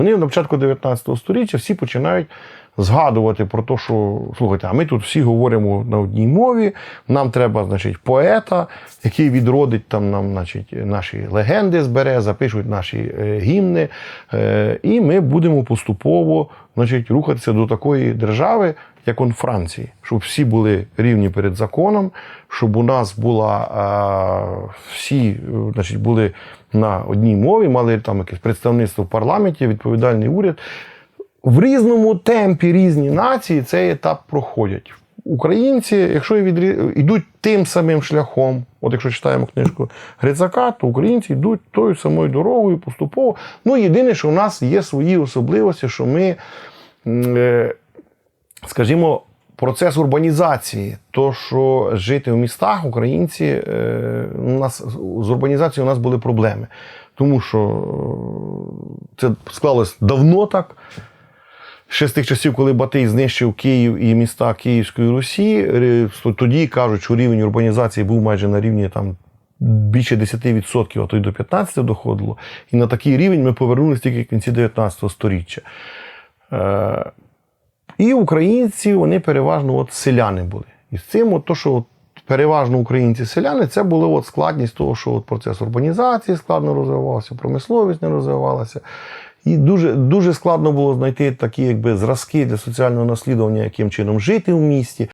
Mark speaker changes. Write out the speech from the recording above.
Speaker 1: Вони на початку 19 століття всі починають згадувати про те, що слухайте, а ми тут всі говоримо на одній мові. Нам треба, значить, поета, який відродить там нам, значить, наші легенди збере, запишуть наші е, гімни, е, і ми будемо поступово значить, рухатися до такої держави, як он Франції, щоб всі були рівні перед законом, щоб у нас була е, всі значить, були на одній мові, мали там якесь представництво в парламенті, відповідальний уряд. В різному темпі різні нації цей етап проходять. Українці, якщо йдуть тим самим шляхом, от якщо читаємо книжку Грицака, то українці йдуть тою самою дорогою поступово. Ну, єдине, що в нас є свої особливості, що ми, е, скажімо, процес урбанізації, то що жити в містах, українці, е, у нас з урбанізацією у нас були проблеми. Тому що е, це склалось давно так. Ще з тих часів, коли Батий знищив Київ і міста Київської Русі, тоді кажуть, що рівень урбанізації був майже на рівні там більше 10%, а то й до 15% доходило. І на такий рівень ми повернулися тільки в кінці 19 століття. Е, і українці, вони переважно от селяни були. І з цим, от то, що от переважно українці-селяни, це була от складність того, що от процес урбанізації складно розвивався, промисловість не розвивалася. І дуже, дуже складно було знайти такі якби, зразки для соціального наслідування, яким чином жити в місті.